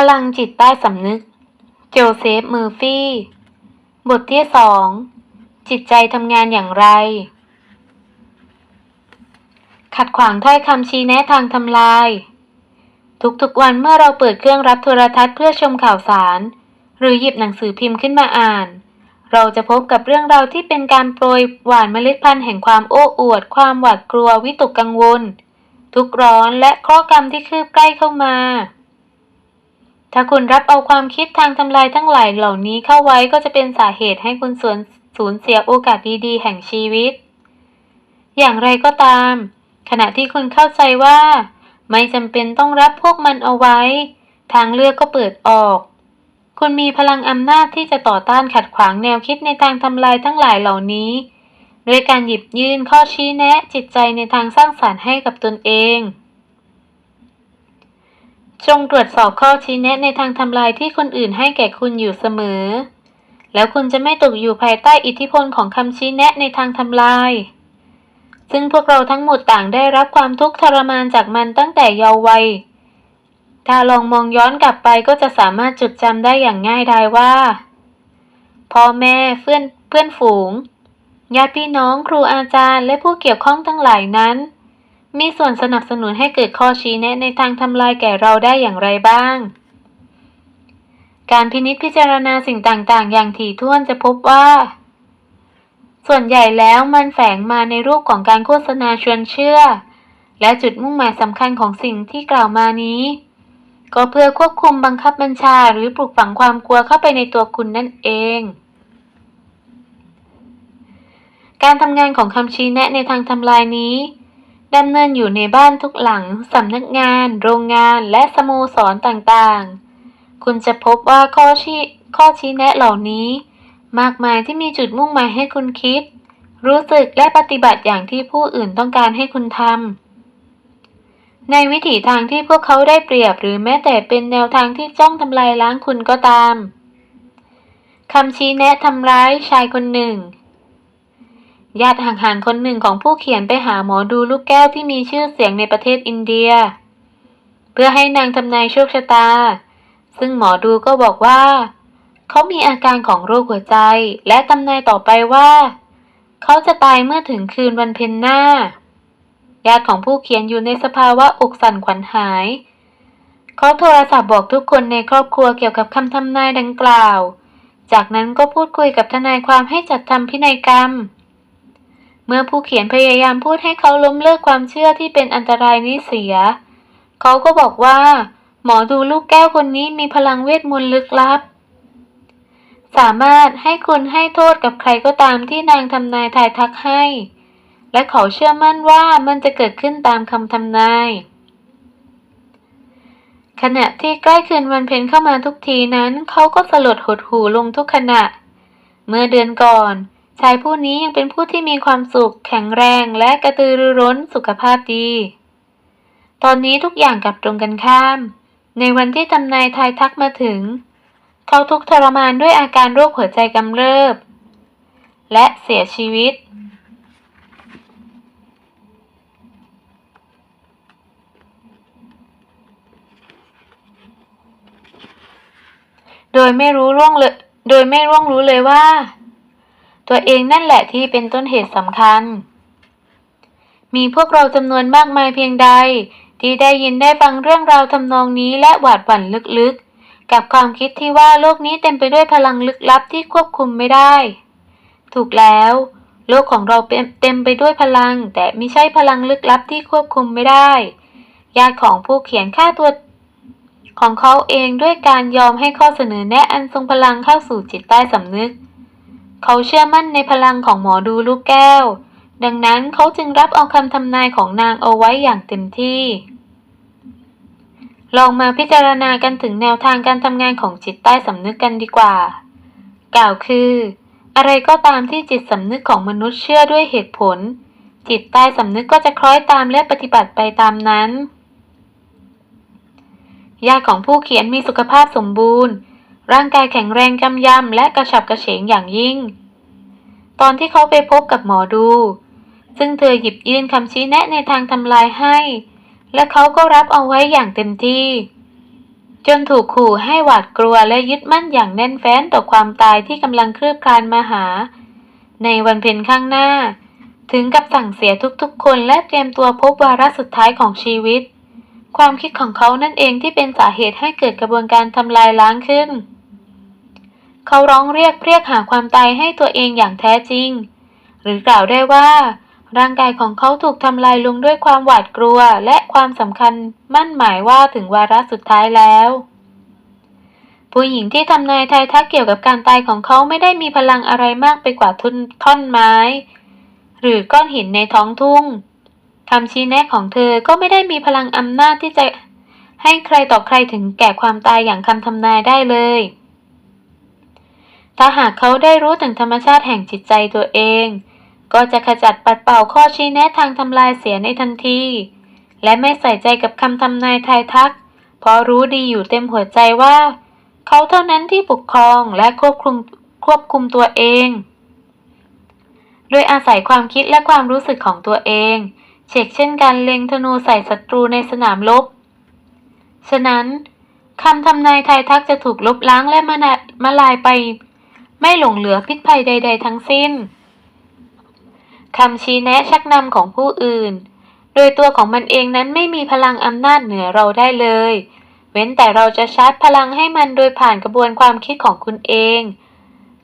พลังจิตใต้สำนึก โจเซฟ เมอร์ฟี่ บทที่สอง จิตใจทำงานอย่างไร ขัดขวางถ้อยคำชี้แนะทางทำลาย ทุกๆวันเมื่อเราเปิดเครื่องรับโทรทัศน์เพื่อชมข่าวสาร หรือหยิบหนังสือพิมพ์ขึ้นมาอ่าน เราจะพบกับเรื่องราวที่เป็นการโปรยหวานเมล็ดพันธุ์แห่งความโอ้อวด ความหวาดกลัววิตกกังวล ทุกข์ร้อนและข้อกรรมที่คืบใกล้เข้ามา ถ้าคุณรับเอาความคิดทางทำลายทั้งหลายเหล่านี้เข้าไว้ก็จะเป็นสาเหตุให้คุณสูญสูญเสียโอกาสดีๆ แห่งชีวิต อย่างไรก็ตาม ขณะที่คุณเข้าใจว่า ไม่จำเป็นต้องรับพวกมันเอาไว้ ทางเลือกก็เปิดออก คุณมีพลังอำนาจที่จะต่อต้านขัดขวางแนวคิดในทางทำลายทั้งหลายเหล่านี้ด้วยการหยิบยื่นข้อชี้แนะจิตใจในทางสร้างสรรค์ให้กับตนเอง จงตรวจสอบข้อชี้แนะในทางทำลายที่คนอื่นให้แก่คุณอยู่เสมอ แล้วคุณจะไม่ตกอยู่ภายใต้อิทธิพลของคำชี้แนะในทางทำลาย ซึ่งพวกเราทั้งหมดต่างได้รับความทุกข์ทรมานจากมันตั้งแต่เยาว์วัย ถ้าลองมองย้อนกลับไปก็จะสามารถจดจำได้อย่างง่ายดายว่า พ่อแม่เพื่อนเพื่อนฝูงญาติพี่น้องครูอาจารย์และผู้เกี่ยวข้องทั้งหลายนั้น มีส่วนสนับสนุนให้เกิดข้อชี้แนะในทางทำลายแก่เราได้อย่างไรบ้าง การพินิจพิจารณาสิ่งต่างๆ อย่างถี่ถ้วนจะพบว่า ส่วนใหญ่แล้วมันแฝงมาในรูปของการโฆษณาชวนเชื่อ และจุดมุ่งหมายสำคัญของสิ่งที่กล่าวมานี้ ก็เพื่อควบคุมบังคับบัญชาหรือปลูกฝังความกลัวเข้าไปในตัวคุณนั่นเองการทำงานของคำชี้แนะในทางทำลายนี้ ดำเนินอยู่ในบ้านทุกหลัง สำนักงาน โรงงาน และสโมสรต่างๆ คุณจะพบว่าข้อชี้ข้อชี้แนะเหล่านี้ มากมายที่มีจุดมุ่งหมายให้คุณคิด รู้สึกและปฏิบัติอย่างที่ผู้อื่นต้องการให้คุณทำ ในวิถีทางที่พวกเขาได้เปรียบหรือแม้แต่เป็นแนวทางที่จ้องทำลายล้างคุณก็ตามคำชี้แนะทำร้ายชายคนหนึ่ง ญาติห่างๆคนหนึ่งของผู้เขียนไปหาหมอดูลูกแก้วที่มีชื่อเสียงในประเทศอินเดีย เพื่อให้นางทำนายโชคชะตา ซึ่งหมอดูก็บอกว่า เขามีอาการของโรคหัวใจ และทำนายต่อไปว่า เขาจะตายเมื่อถึงคืนวันเพ็ญหน้า ญาติของผู้เขียนอยู่ในสภาวะอกสั่นขวัญหาย เขาโทรศัพท์บอกทุกคนในครอบครัวเกี่ยวกับคำทำนายดังกล่าว จากนั้นก็พูดคุยกับทนายความให้จัดทำพินัยกรรม เมื่อผู้เขียนพยายามพูดให้เขาล้มเลิกความเชื่อที่เป็นอันตรายนี้เสีย เขาก็บอกว่า หมอดูลูกแก้วคนนี้มีพลังเวทมนต์ลึกลับ สามารถให้คุณให้โทษกับใครก็ตามที่นางทำนายทายทักให้ และเขาเชื่อมั่นว่ามันจะเกิดขึ้นตามคำทำนาย ขณะที่ใกล้คืนวันเพ็ญเข้ามาทุกทีนั้น เขาก็สลดหดหูลงทุกขณะ เมื่อเดือนก่อน ชายผู้นี้ยังเป็นผู้ที่มีความสุข แข็งแรงและกระตือรือร้นสุขภาพดี ตอนนี้ทุกอย่างกลับตรงกันข้าม ในวันที่ทำนายทายทักมาถึง เขาทุกข์ทรมานด้วยอาการโรคหัวใจกำเริบ และเสียชีวิตโดยไม่รู้ร่วงเลย โดยไม่ร่วงรู้เลยว่า ตัวเองนั่นแหละที่เป็นต้นเหตุสำคัญ มีพวกเราจำนวนมากมายเพียงใด ที่ได้ยินได้ฟังเรื่องราวทำนองนี้และหวาดหวั่นลึกๆ กับความคิดที่ว่าโลกนี้เต็มไปด้วยพลังลึกลับที่ควบคุมไม่ได้ ถูกแล้ว โลกของเราเต็มไปด้วยพลัง แต่ไม่ใช่พลังลึกลับที่ควบคุมไม่ได้ ญาติของผู้เขียนฆ่าตัวของเขาเองด้วยการยอมให้ข้อเสนอแนะอันทรงพลังเข้าสู่จิตใต้สำนึก เขาเชื่อมั่นในพลังของหมอดูลูกแก้ว ดังนั้นเขาจึงรับเอาคำทำนายของนางเอาไว้อย่างเต็มที่ ลองมาพิจารณากันถึงแนวทางการทำงานของจิตใต้สำนึกกันดีกว่า กล่าวคือ อะไรก็ตามที่จิตสำนึกของมนุษย์เชื่อด้วยเหตุผล จิตใต้สำนึกก็จะคล้อยตามและปฏิบัติไปตามนั้นญาติของผู้เขียนมีสุขภาพสมบูรณ์ ร่างกายแข็งแรงกำยำและกระฉับกระเฉงอย่างยิ่ง ตอนที่เขาไปพบกับหมอดู ซึ่งเธอหยิบยื่นคำชี้แนะในทางทำลายให้ และเขาก็รับเอาไว้อย่างเต็มที่ จนถูกขู่ให้หวาดกลัวและยึดมั่นอย่างแน่นแฟ้นต่อความตายที่กำลังคลืบคลานมาหา ในวันเพ็ญข้างหน้า ถึงกับสั่งเสียทุกๆ คนและเตรียมตัวพบวาระสุดท้ายของชีวิต ความคิดของเขานั่นเองที่เป็นสาเหตุให้เกิดกระบวนการทำลายล้างขึ้น เขาร้องเรียกเรียกหาความตายให้ตัวเองอย่างแท้จริง หรือกล่าวได้ว่า ร่างกายของเขาถูกทำลายลงด้วยความหวาดกลัวและความสำคัญมั่นหมายว่าถึงวาระสุดท้ายแล้ว ผู้หญิงที่ทำนายทายทักเกี่ยวกับการตายของเขาไม่ได้มีพลังอะไรมากไปกว่าทุนท่อนไม้ หรือก้อนหินในท้องทุ่งคำชี้แนะของเธอก็ไม่ได้มีพลังอำนาจที่จะให้ใครต่อใครถึงแก่ความตายอย่างคำทำนายได้เลย ถ้าหากเขาได้รู้ถึงธรรมชาติแห่งจิตใจตัวเอง ก็จะขจัดปัดเป่าข้อชี้แนะทางทำลายเสียในทันที และไม่ใส่ใจกับคำทำนายทายทัก เพราะรู้ดีอยู่เต็มหัวใจว่า เขาเท่านั้นที่ปกครองและควบคุมควบคุมตัวเอง โดยอาศัยความคิดและความรู้สึกของตัวเองเช่นเช่นการเล็งธนูใส่ศัตรูในสนามรบ ฉะนั้นคำทำนายทายทักจะถูกลบล้างและมามาลายไป ไม่หลงเหลือพิษภัยใด ๆ ทั้งสิ้นคำชี้แนะชักนำของผู้อื่น โดยตัวของมันเองนั้นไม่มีพลังอำนาจเหนือเราได้เลย เว้นแต่เราจะชาร์จพลังให้มันโดยผ่านกระบวนความคิดของคุณเอง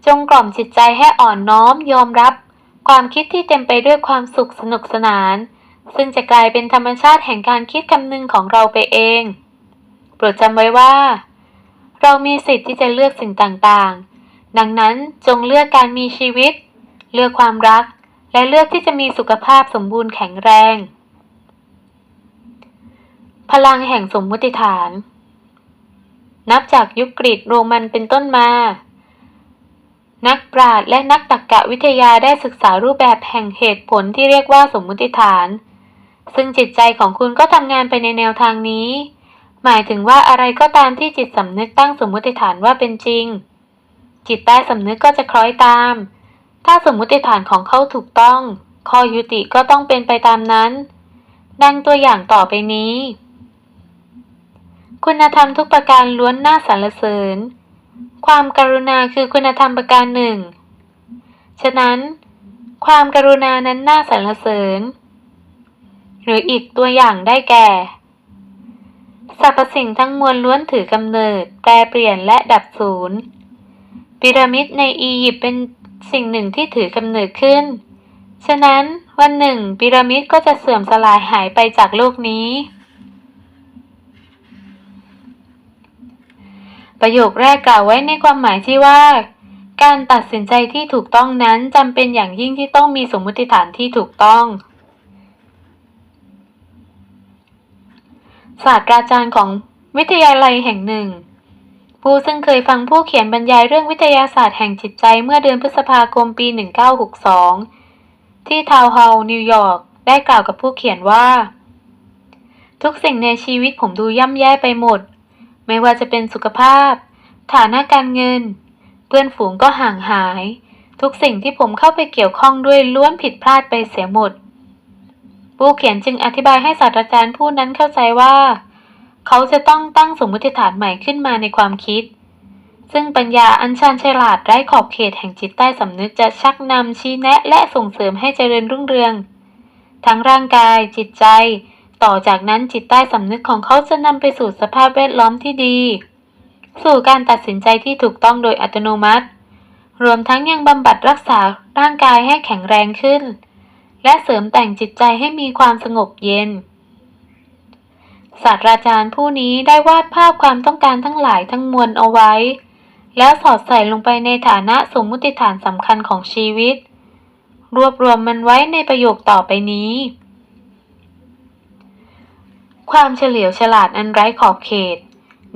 จงกล่อมจิตใจให้อ่อนน้อมยอมรับ ความคิดที่เต็มไปด้วยความสุขสนุกสนาน ซึ่งจะกลายเป็นธรรมชาติแห่งการคิดคำนึงของเราไปเอง โปรดจำไว้ว่า เรามีสิทธิ์ที่จะเลือกสิ่งต่างๆ ดังนั้นจงเลือกการมีชีวิต เลือกความรัก และเลือกที่จะมีสุขภาพสมบูรณ์แข็งแรง พลังแห่งสมมุติฐาน นับจากยุคกรีกโรมันเป็นต้นมา นักปราชญ์และนักตรรกะวิทยาได้ศึกษารูปแบบแห่งเหตุผลที่เรียกว่าสมมุติฐาน ซึ่งจิตใจของคุณก็ทำงานไปในแนวทางนี้ หมายถึงว่าอะไรก็ตามที่จิตสำนึกตั้งสมมุติฐานว่าเป็นจริง จิตใต้สำนึกก็จะคล้อยตาม ถ้าสมมุติฐานของเขาถูกต้อง ข้อยุติก็ต้องเป็นไปตามนั้น ดังตัวอย่างต่อไปนี้ คุณธรรมทุกประการล้วนน่าสรรเสริญ ความกรุณาคือคุณธรรมประการหนึ่ง ฉะนั้น ความกรุณานั้นน่าสรรเสริญ หรืออีกตัวอย่างได้แก่สรรพสิ่งทั้งมวลล้วนถือกำเนิด แปรเปลี่ยนและดับสูญ พีระมิดในอียิปต์เป็นสิ่งหนึ่งที่ถือกำเนิดขึ้น ฉะนั้นวันหนึ่งพีระมิดก็จะเสื่อมสลายหายไปจากโลกนี้ ประโยคแรกกล่าวไว้ในความหมายที่ว่า การตัดสินใจที่ถูกต้องนั้นจำเป็นอย่างยิ่งที่ต้องมีสมมติฐานที่ถูกต้องศาสตราจารย์ของวิทยาลัยแห่งหนึ่ง ผู้ซึ่งเคยฟังผู้เขียนบรรยายเรื่องวิทยาศาสตร์แห่งจิตใจเมื่อเดือนพฤษภาคมปี 1962 ที่ทาวน์เฮาส์นิวยอร์กได้กล่าวกับผู้เขียนว่า ทุกสิ่งในชีวิตผมดูย่ำแย่ไปหมด ไม่ว่าจะเป็นสุขภาพ ฐานะการเงิน เพื่อนฝูงก็ห่างหาย ทุกสิ่งที่ผมเข้าไปเกี่ยวข้องด้วยล้วนผิดพลาดไปเสียหมด ผู้เขียนจึงอธิบายให้ศาสตราจารย์ผู้นั้นเข้าใจว่า เขาจะต้องตั้งสมมติฐานใหม่ขึ้นมาในความคิด ซึ่งปัญญาอันชาญฉลาดไร้ขอบเขตแห่งจิตใต้สำนึกจะชักนำชี้แนะและส่งเสริมให้เจริญรุ่งเรือง ทั้งร่างกาย จิตใจ ต่อจากนั้นจิตใต้สำนึกของเขาจะนำไปสู่สภาพแวดล้อมที่ดี สู่การตัดสินใจที่ถูกต้องโดยอัตโนมัติ รวมทั้งยังบำบัดรักษาร่างกายให้แข็งแรงขึ้น และเสริมแต่งจิตใจให้มีความสงบเย็น ศาสตราจารย์ผู้นี้ได้วาดภาพความต้องการทั้งหลายทั้งมวลเอาไว้ แล้วสอดใส่ลงไปในฐานะสมมุติฐานสำคัญของชีวิต รวบรวมมันไว้ในประโยคต่อไปนี้ ความเฉลียวฉลาดอันไร้ขอบเขต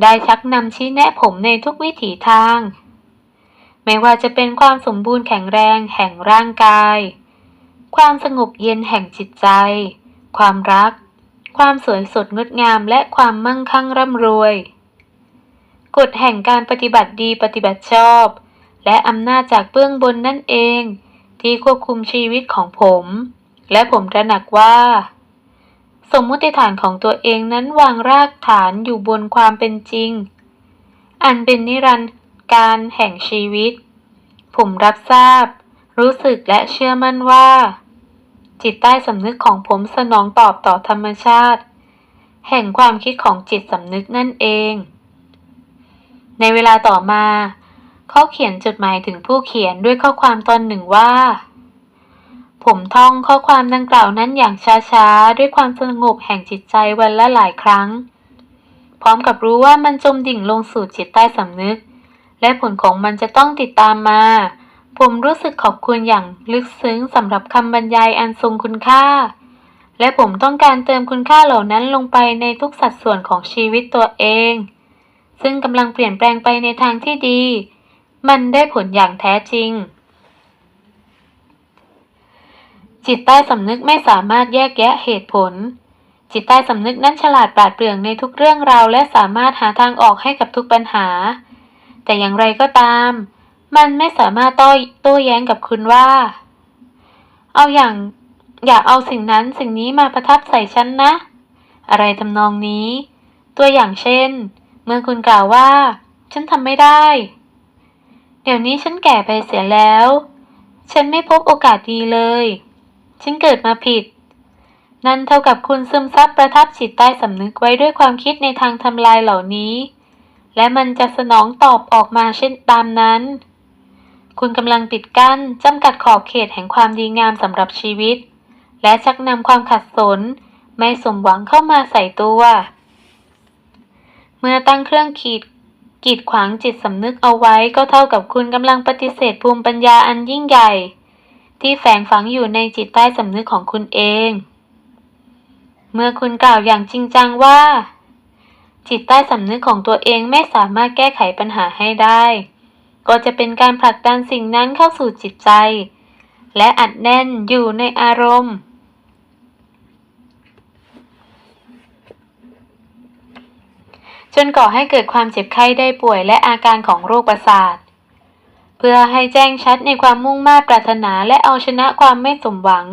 ได้ชักนำชี้แนะผมในทุกวิถีทาง ไม่ว่าจะเป็นความสมบูรณ์แข็งแรงแห่งร่างกาย ความสงบเย็นแห่งจิตใจ ความรัก ความสวยสดงดงามและความมั่งคั่งร่ำรวย กฎแห่งการปฏิบัติดีปฏิบัติชอบ และอำนาจจากเบื้องบนนั่นเอง ที่ควบคุมชีวิตของผม และผมตระหนักว่า สมมุติฐานของตัวเองนั้นวางรากฐานอยู่บนความเป็นจริง อันเป็นนิรันดร์การแห่งชีวิต ผมรับทราบ รู้สึกและเชื่อมั่นว่า จิตใต้สำนึกของผมสนองตอบต่อธรรมชาติ แห่งความคิดของจิตสำนึกนั่นเอง ในเวลาต่อมา เขาเขียนจดหมายถึงผู้เขียนด้วยข้อความตอนหนึ่งว่า ผมท่องข้อความดังกล่าวนั้นอย่างช้าๆ ด้วยความสงบแห่งจิตใจวันละหลายครั้ง พร้อมกับรู้ว่ามันจมดิ่งลงสู่จิตใต้สำนึก และผลของมันจะต้องติดตามมา ผมรู้สึกขอบคุณอย่างลึกซึ้งสำหรับคำบรรยายอันทรงคุณค่า และผมต้องการเติมคุณค่าเหล่านั้นลงไปในทุกสัดส่วนของชีวิตตัวเอง ซึ่งกำลังเปลี่ยนแปลงไปในทางที่ดี มันได้ผลอย่างแท้จริง จิตใต้สำนึกไม่สามารถแยกแยะเหตุผล จิตใต้สำนึกนั้นฉลาดปราดเปรื่องในทุกเรื่องราวและสามารถหาทางออกให้กับทุกปัญหา แต่อย่างไรก็ตาม มันไม่สามารถโต้โต้แย้งกับคุณว่า เอาอย่างอย่าเอาสิ่งนั้นสิ่งนี้มาประทับใส่ฉันนะ อะไรทำนองนี้ ตัวอย่างเช่น เมื่อคุณกล่าวว่า ฉันทำไม่ได้ เดี๋ยวนี้ฉันแก่ไปเสียแล้ว ฉันไม่พบโอกาสดีเลย ฉันเกิดมาผิด นั่นเท่ากับคุณซึมซับประทับจิตใต้สำนึกไว้ด้วยความคิดในทางทำลายเหล่านี้ และมันจะสนองตอบออกมาเช่นตามนั้น คุณกำลังปิดกั้นจำกัดขอบเขตแห่งความดีงามสำหรับชีวิต และชักนำความขัดสน ไม่สมหวังเข้ามาใส่ตัว เมื่อตั้งเครื่องขีดกีดขวางจิตสำนึกเอาไว้ก็เท่ากับคุณกำลังปฏิเสธภูมิปัญญาอันยิ่งใหญ่ ที่แฝงฝังอยู่ในจิตใต้สำนึกของคุณเอง เมื่อคุณกล่าวอย่างจริงจังว่า จิตใต้สำนึกของตัวเองไม่สามารถแก้ไขปัญหาให้ได้ ก็จะเป็นการผลักดันสิ่งนั้นเข้าสู่จิตใจ และอัดแน่นอยู่ในอารมณ์ จนก่อให้เกิดความเจ็บไข้ได้ป่วยและอาการของโรคประสาท เพื่อให้แจ้งชัดในความมุ่งมา่ปรารถนาและเอาชนะความไม่สมหวัง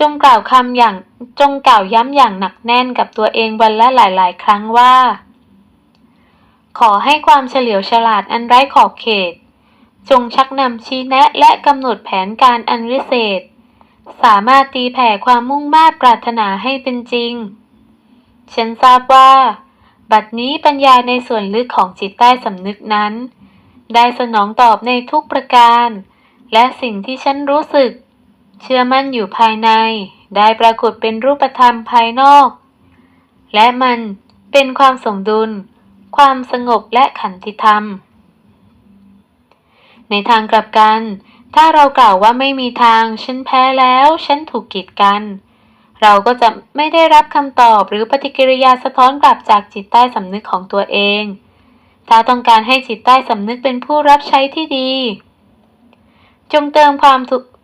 จงกล่าวคำอย่างจงกล่าวย้ำอย่างหนักแน่นกับตัวเองวันละหลาย ๆ ครั้งว่า ขอให้ความเฉลียวฉลาดอันไร้ขอบเขต จงชักนำชี้แนะและกำหนดแผนการอันวิเศษ สามารถตีแผ่ความมุ่งมา่ปรารถนาให้เป็นจริง ฉันทราบว่า บัดนี้ปัญญาในส่วนลึกของจิตใต้สำนึกนั้น ได้สนองตอบในทุกประการ และสิ่งที่ฉันรู้สึก เชื่อมั่นอยู่ภายใน ได้ปรากฏเป็นรูปธรรมภายนอก และมันเป็นความสมดุล ความสงบและขันติธรรม ในทางกลับกัน ถ้าเรากล่าวว่าไม่มีทาง ฉันแพ้แล้ว ฉันถูกกีดกัน เราก็จะไม่ได้รับคำตอบหรือปฏิกิริยาสะท้อนกลับจากจิตใต้สำนึกของตัวเอง ถ้าต้องการให้จิตใต้สำนึกเป็นผู้รับใช้ที่ดี จงเติมความ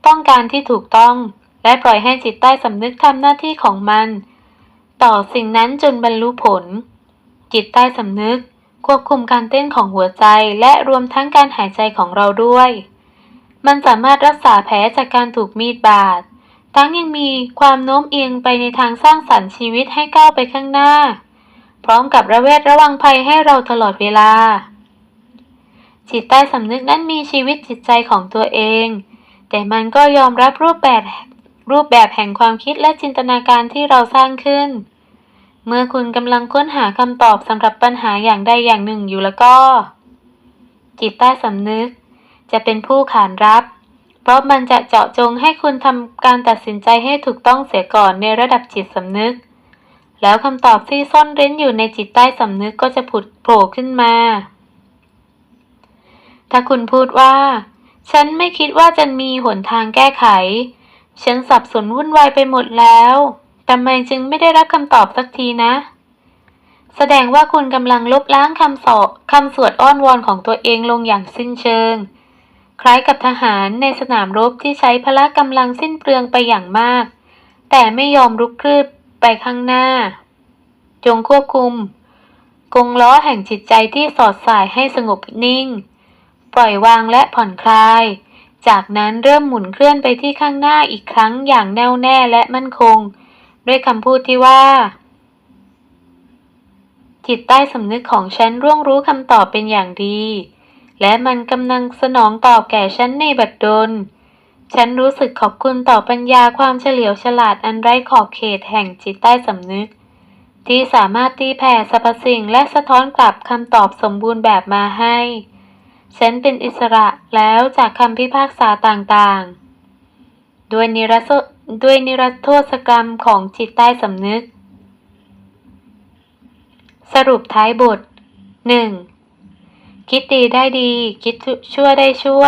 ต้องการที่ถูกต้อง และปล่อยให้จิตใต้สำนึกทำหน้าที่ของมัน ต่อสิ่งนั้นจนบรรลุผล จิตใต้สำนึก ควบคุมการเต้นของหัวใจและรวมทั้งการหายใจของเราด้วย มันสามารถรักษาแผลจากการถูกมีดบาด ทั้งยังมีความโน้มเอียงไปในทางสร้างสรรค์ชีวิตให้ก้าวไปข้างหน้า พร้อมกับระเวทระวังภัยให้เราตลอดเวลา จิตใต้สำนึกนั้นมีชีวิตจิตใจของตัวเอง แต่มันก็ยอมรับรูปแบบรูปแบบแห่งความคิดและจินตนาการที่เราสร้างขึ้น เมื่อคุณกำลังค้นหาคำตอบสำหรับปัญหาอย่างใดอย่างหนึ่งอยู่แล้วก็ จิตใต้สำนึก จะเป็นผู้ขานรับ เพราะมันจะเจาะจงให้คุณทำการตัดสินใจให้ถูกต้องเสียก่อนในระดับจิตสำนึก แล้วคำตอบที่ซ่อนเร้นอยู่ในจิตใต้สำนึกก็จะผุดโผล่ขึ้นมา ถ้าคุณพูดว่า ฉันไม่คิดว่าจะมีหนทางแก้ไข ฉันสับสนวุ่นวายไปหมดแล้ว ทำไมจึงไม่ได้รับคำตอบสักทีนะ แสดงว่าคุณกำลังลบล้างคำสอบคำสวดอ้อนวอนของตัวเองลงอย่างสิ้นเชิง คล้ายกับทหารในสนามรบที่ใช้พละกำลังสิ้นเปลืองไปอย่างมาก แต่ไม่ยอมรุกคืบไปข้างหน้า จงควบคุม กงล้อแห่งจิตใจที่สอดสายให้สงบนิ่ง ปล่อยวางและผ่อนคลาย จากนั้นเริ่มหมุนเคลื่อนไปที่ข้างหน้าอีกครั้งอย่างแน่วแน่และมั่นคง ด้วยคำพูดที่ว่า จิตใต้สำนึกของฉันร่วงรู้คำตอบเป็นอย่างดี และมันกำลังสนองตอบแก่ฉันในบัดดล ฉันรู้สึกขอบคุณต่อปัญญาความเฉลียวฉลาดอันไร้ขอบเขตแห่งจิตใต้สำนึก ที่สามารถตีแผ่สรรพสิ่งและสะท้อนกลับคำตอบสมบูรณ์แบบมาให้ ฉันเป็นอิสระแล้วจากคำพิพากษาต่างๆ ด้วยนิรโทษด้วยนิรโทษกรรมของจิตใต้สำนึก สรุปท้ายบท 1. คิดดีได้ดี คิดชั่วได้ชั่ว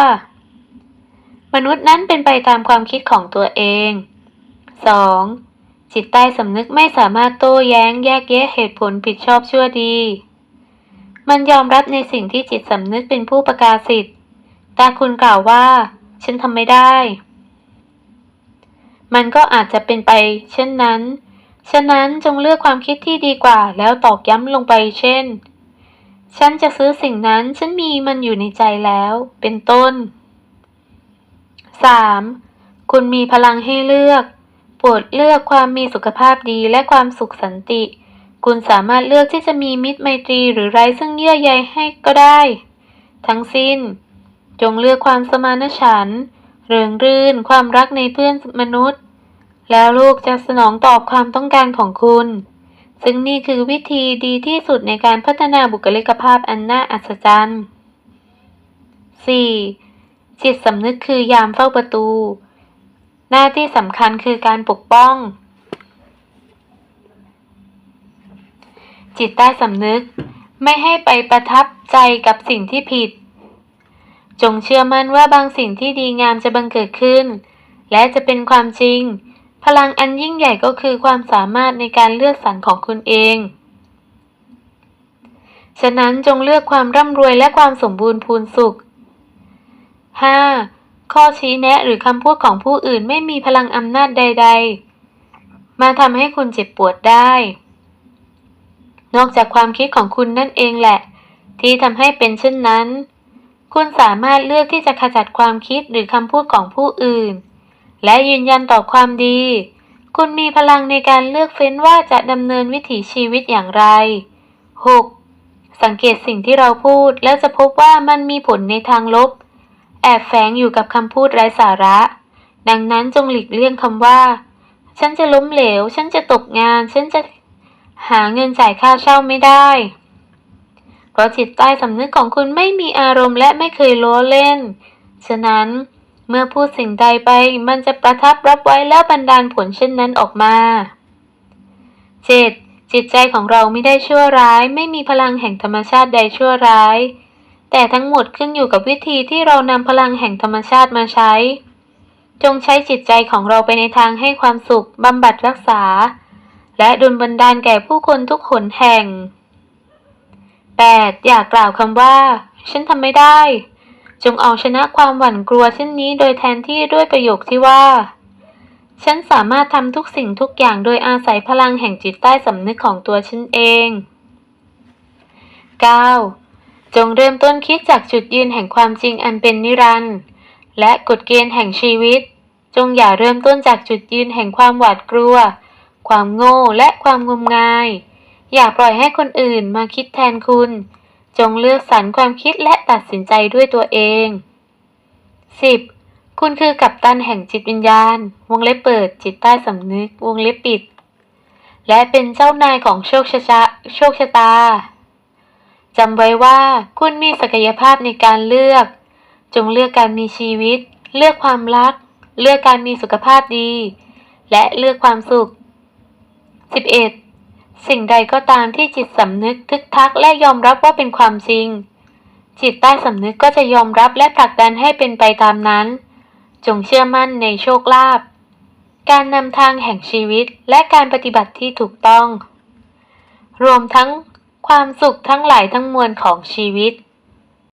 มนุษย์นั้นเป็นไปตามความคิดของตัวเอง 2. จิตใต้สำนึกไม่สามารถโต้แย้งแยกแยะเหตุผลผิดชอบชั่วดี มันยอมรับในสิ่งที่จิตสำนึกเป็นผู้ประกาศสิทธิ์แต่คุณกล่าวว่า ฉันทำไม่ได้ มันก็อาจจะเป็นไป เช่นนั้น ฉะนั้นจงเลือกความคิดที่ดีกว่า แล้วตอกย้ำลงไปเช่น ฉันจะซื้อสิ่งนั้น ฉันมีมันอยู่ในใจแล้ว เป็นต้น 3. คุณมีพลังให้เลือกโปรดเลือกความมีสุขภาพดีและความสุขสันติ คุณสามารถเลือกที่จะมีมิตรไมตรีหรือไร้ซึ่งเยื่อใยให้ก็ได้ ทั้งสิ้น จงเลือกความสมานฉันท์ เริงรื่นความรักในเพื่อนมนุษย์ แล้วโลกจะสนองตอบความต้องการของคุณ ซึ่งนี่คือวิธีดีที่สุดในการพัฒนาบุคลิกภาพอันน่าอัศจรรย์ 4. จิตสำนึกคือยามเฝ้าประตู หน้าที่สำคัญคือการปกป้อง จิตใต้สำนึกไม่ให้ไปประทับใจกับสิ่งที่ผิด จงเชื่อมั่นว่าบางสิ่งที่ดีงามจะบังเกิดขึ้น และจะเป็นความจริง พลังอันยิ่งใหญ่ก็คือความสามารถในการเลือกสรรของคุณเอง ฉะนั้นจงเลือกความร่ำรวยและความสมบูรณ์พูนสุข 5. ข้อชี้แนะหรือคำพูดของผู้อื่นไม่มีพลังอำนาจใด ๆ มาทำให้คุณเจ็บปวดได้ นอกจากความคิดของคุณนั่นเองแหละ ที่ทำให้เป็นเช่นนั้น คุณสามารถเลือกที่จะขจัดความคิดหรือคำพูดของผู้อื่น และยืนยันต่อความดี คุณมีพลังในการเลือกเฟ้นว่าจะดำเนินวิถีชีวิตอย่างไร 6. สังเกตสิ่งที่เราพูดแล้วจะพบว่ามันมีผลในทางลบ แอบแฝงอยู่กับคำพูดไร้สาระ ดังนั้นจงหลีกเลี่ยงคำว่า ฉันจะล้มเหลว ฉันจะตกงาน ฉันจะหาเงินจ่ายค่าเช่าไม่ได้ ราะจิตใต้สำนึกของคุณไม่มีอารมณ์และไม่เคยล้อเล่น ฉะนั้นเมื่อพูดสิ่งใดไปมันจะประทับรับไว้แล้วบันดาลผลเช่นนั้นออกมา 7. จิตใจของเราไม่ได้ชั่วร้าย ไม่มีพลังแห่งธรรมชาติใดชั่วร้าย แต่ทั้งหมดขึ้นอยู่กับวิธีที่เรานำพลังแห่งธรรมชาติมาใช้ จงใช้จิตใจของเราไปในทางให้ความสุขบำบัดรักษา และดลบันดาลแก่ผู้คนทุกหนแห่ง 8. อย่ากกล่าวคำว่า ฉันทำไม่ได้ จงเอาชนะความหวั่นกลัวเช่นนี้โดยแทนที่ด้วยประโยคที่ว่า ฉันสามารถทำทุกสิ่งทุกอย่างโดยอาศัยพลังแห่งจิตใต้สำนึกของตัวฉันเอง 9. จงเริ่มต้นคิดจากจุดยืนแห่งความจริงอันเป็นนิรันดร์และกฎเกณฑ์แห่งชีวิต จงอย่าเริ่มต้นจากจุดยืนแห่งความหวาดกลัว ความโง่และความงมงาย อย่าปล่อยให้คนอื่นมาคิดแทนคุณ จงเลือกสรรความคิดและตัดสินใจด้วยตัวเอง 10. คุณคือกัปตันแห่งจิตวิญญาณ วงเล็บเปิด จิตใต้สำนึก วงเล็บปิด และเป็นเจ้านายของโชคชะตาโชคชะตา จำไว้ว่าคุณมีศักยภาพในการเลือก จงเลือกการมีชีวิต เลือกความรัก เลือกการมีสุขภาพดี และเลือกความสุข 11. สิ่งใดก็ตามที่จิตสำนึกทึกทักและยอมรับว่าเป็นความจริง จิตใต้สำนึกก็จะยอมรับและผลักดันให้เป็นไปตามนั้น จงเชื่อมั่นในโชคลาภการนำทางแห่งชีวิตและการปฏิบัติที่ถูกต้อง รวมทั้งความสุขทั้งหลายทั้งมวลของชีวิต